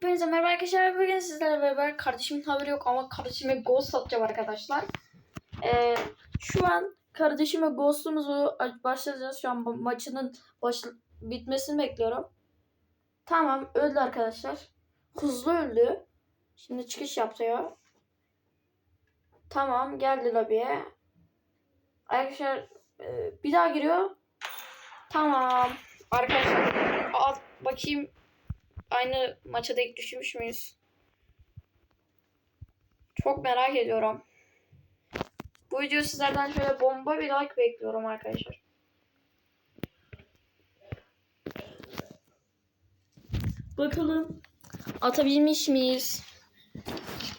Hepinize merhaba arkadaşlar. Bugün sizlerle beraber kardeşimin haberi yok ama kardeşime ghost atacağım arkadaşlar. Ee, şu an kardeşime ghost'umuzu başlayacağız. Şu an ma- maçının baş bitmesini bekliyorum. Tamam öldü arkadaşlar. Hızlı öldü. Şimdi çıkış yapıyor. Tamam geldi lobiye. Arkadaşlar e, bir daha giriyor. Tamam. Arkadaşlar at, bakayım aynı maça denk düşmüş müyüz? Çok merak ediyorum. Bu video sizlerden şöyle bomba bir like bekliyorum arkadaşlar. Bakalım atabilmiş miyiz?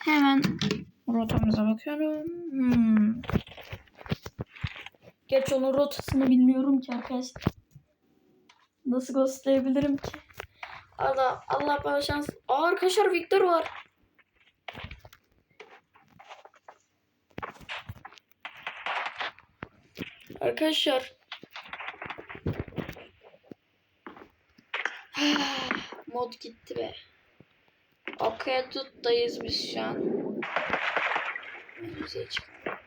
Hemen rotamıza bakıyorum. Hmm. Geç onun rotasını bilmiyorum ki arkadaşlar. Nasıl ghostlayabilirim ki? Allah Allah bana şans. Aa, arkadaşlar Victor var. Arkadaşlar. Mod gitti be. Akaya tuttayız biz şu an. Müziğe çıkalım.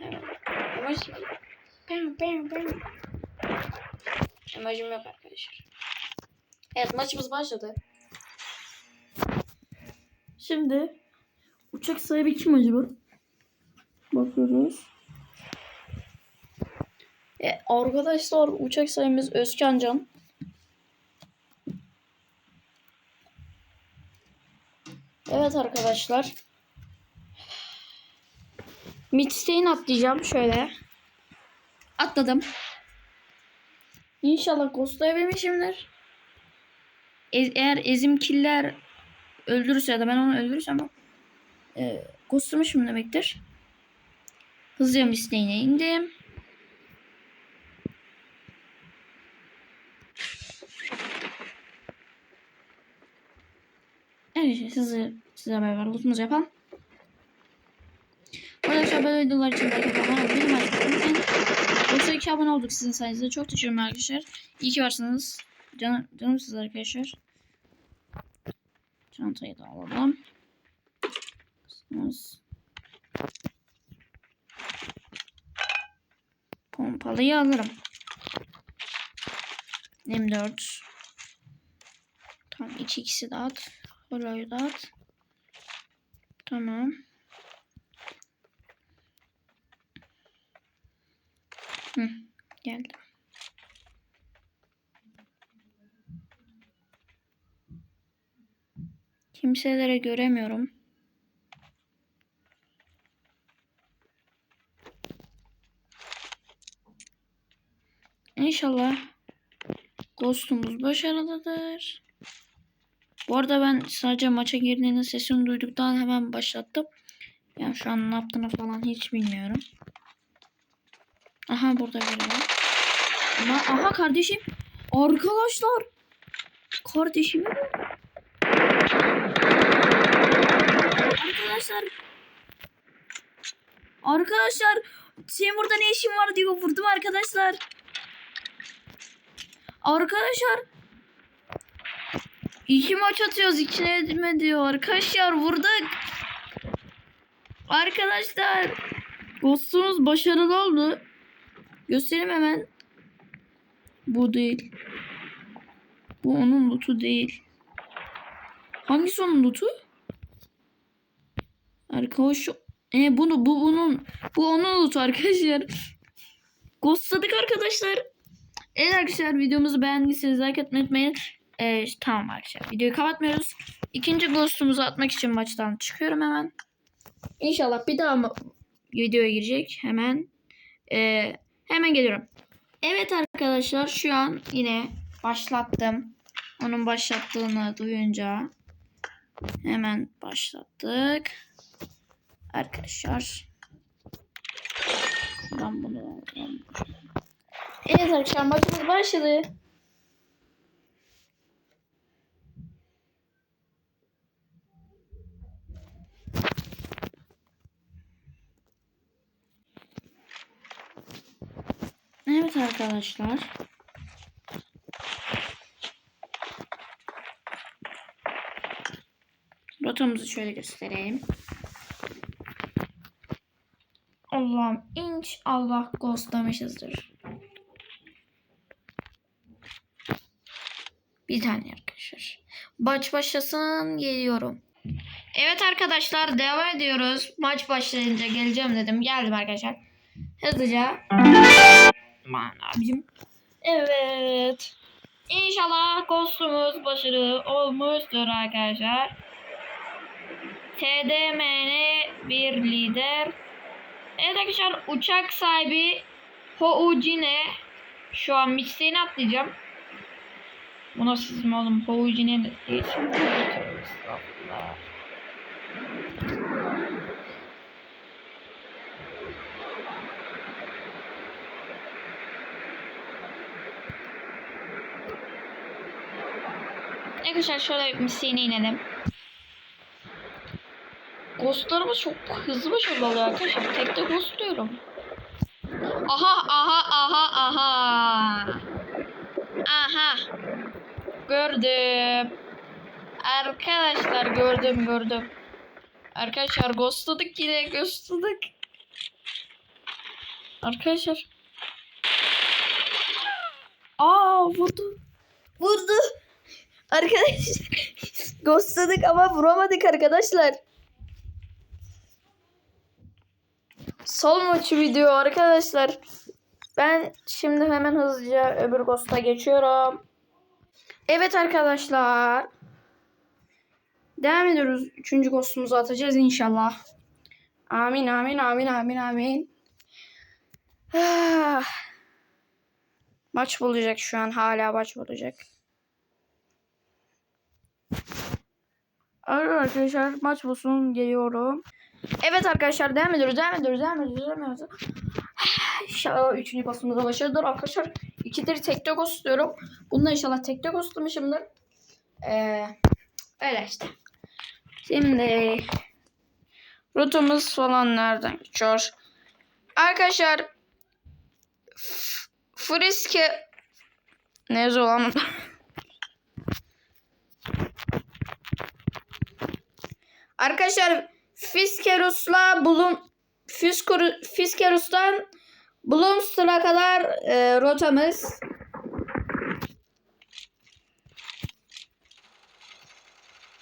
Evet. Emoji. Bam bam bam. Emojim yok. Evet maçımız başladı. Şimdi uçak sahibi kim acaba? Bakıyoruz. E, arkadaşlar uçak sahibimiz Özkan Can. Evet arkadaşlar. Midstay'in atlayacağım şöyle. Atladım. İnşallah ghostlayabilmişimdir. Eğer ezim killer öldürürse ya da ben onu öldürürsem e, ghostlamışım demektir. Hızlıca isteğine indim. Evet hızlı size beraber lootumuzu yapalım. Arkadaşlar böyle videolar için bir maç unutmayın. 92 abone olduk sizin sayenizde. Çok teşekkür ederim arkadaşlar. İyi ki varsınız. Canım, canım siz arkadaşlar. Çantayı da alalım. Kısmımız. Pompalıyı alırım. M4. Tamam iki ikisi de at. Holoyu da at. Tamam. Hı, geldi. Kimselere göremiyorum. İnşallah Ghost'umuz başarılıdır. Bu arada ben sadece maça girdiğinde sesini duyduktan hemen başlattım. Yani şu an ne yaptığını falan hiç bilmiyorum. Aha burada biri var. Aha kardeşim. Arkadaşlar. Kardeşim. Arkadaşlar. Arkadaşlar. Senin burada ne işin var diyor. Vurdum arkadaşlar. Arkadaşlar. İki maç atıyoruz. İkine mi diyor. Arkadaşlar vurduk. Arkadaşlar. Ghost'umuz başarılı oldu. Göstereyim hemen. Bu değil. Bu onun lootu değil. Hangisi onun lootu? Arkadaş e bunu bu bunun bu onun lootu arkadaşlar. Ghostladık arkadaşlar. Evet arkadaşlar videomuzu beğendiyseniz like etmeyi unutmayın. Ee, tamam arkadaşlar videoyu kapatmıyoruz. İkinci ghost'umuzu atmak için maçtan çıkıyorum hemen. İnşallah bir daha mı videoya girecek. Hemen ee, hemen geliyorum. Evet arkadaşlar şu an yine başlattım. Onun başlattığını duyunca hemen başlattık. Arkadaşlar. Ben bunu Evet arkadaşlar maçımız başladı. Evet arkadaşlar. Rotamızı şöyle göstereyim. Allah'ım inşallah ghostlamışızdır. Bir tane arkadaşlar. Maç başlasın geliyorum. Evet arkadaşlar devam ediyoruz. Maç başlayınca geleceğim dedim. Geldim arkadaşlar. Hızlıca. Aman abicim. Evet. İnşallah kostümümüz başarılı olmuştur arkadaşlar. TDMN bir lider. Evet arkadaşlar uçak sahibi Houjine. Şu an Mixtane'i atlayacağım. Bu nasıl isim oğlum? Houjine. Estağfurullah. Arkadaşlar şöyle Mixtane'e inelim. Ghostlarımız çok hızlı başarılı oluyor arkadaşlar. Tek de ghostluyorum. Aha aha aha aha. Aha. Gördüm. Arkadaşlar gördüm gördüm. Arkadaşlar ghostladık yine ghostladık. Arkadaşlar. Aa vurdu. Vurdu. Arkadaşlar. ghostladık ama vuramadık arkadaşlar. Son maçı video arkadaşlar. Ben şimdi hemen hızlıca öbür Ghost'a geçiyorum. Evet arkadaşlar. Devam ediyoruz. Üçüncü Ghost'umuzu atacağız inşallah. Amin amin amin amin amin. Ah. Maç bulacak şu an. Hala maç bulacak. Arkadaşlar maç bulsun geliyorum. Evet arkadaşlar devam ediyoruz, devam ediyoruz, devam ediyoruz, devam ediyoruz. İnşallah üçüncü basımıza başarıdır arkadaşlar. İkidir tekte ghostluyorum. Bunda inşallah tekte ghostlamışımdır. Ee, öyle işte. Şimdi rotamız falan nereden geçiyor? Arkadaşlar Friske ne zaman Arkadaşlar Fiskerus'la Bulun Fiskuru, Fiskerus'tan Bloomster'a kadar e, rotamız.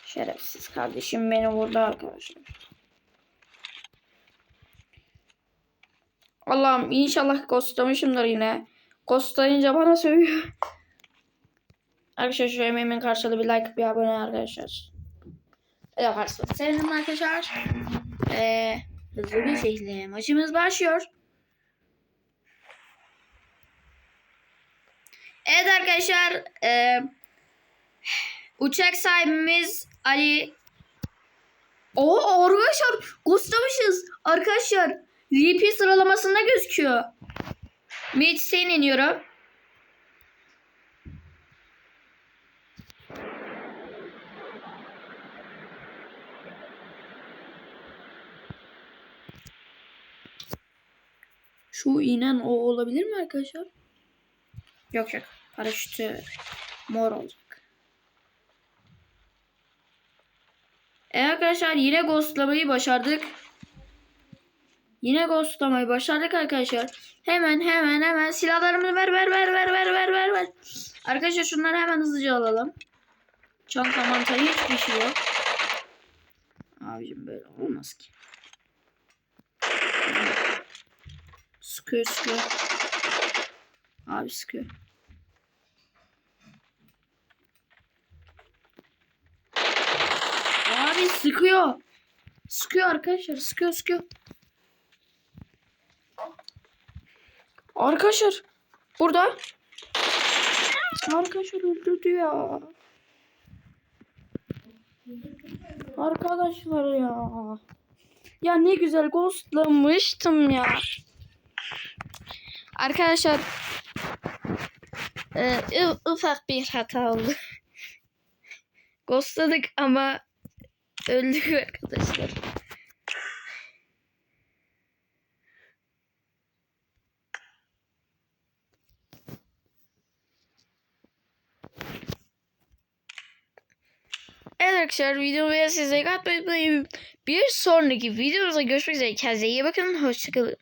Şerefsiz kardeşim beni vurdu arkadaşlar. Allah'ım inşallah ghostlamışımdır yine. Ghostlayınca bana sövüyor. Arkadaşlar şu emeğimin karşılığı bir like bir abone arkadaşlar. Yaparsın. Sevindim arkadaşlar. Ee, hızlı bir şekilde maçımız başlıyor. Evet arkadaşlar. E, uçak sahibimiz Ali. Oo arkadaşlar ghostlamışız. Arkadaşlar VP sıralamasında gözüküyor. Mid sen iniyorum. Şu inen o olabilir mi arkadaşlar? Yok yok. Paraşütü mor olacak. E arkadaşlar yine ghostlamayı başardık. Yine ghostlamayı başardık arkadaşlar. Hemen hemen hemen silahlarımızı ver ver ver ver ver ver ver ver. Arkadaşlar şunları hemen hızlıca alalım. Çanta manta hiçbir şey yok. Abicim böyle olmaz ki. Sıkıyor sıkıyor. Abi sıkıyor. Abi sıkıyor. Sıkıyor arkadaşlar. Sıkıyor sıkıyor. Arkadaşlar. Burada. Arkadaşlar öldürdü ya. Arkadaşlar ya. Ya ne güzel ghostlamıştım ya. Arkadaşlar e, ufak bir hata oldu. Ghostladık ama öldük arkadaşlar. Evet arkadaşlar videomu beğendiyseniz like unutmayın. Bir sonraki videomuzda görüşmek üzere. Kendinize iyi bakın. Hoşçakalın.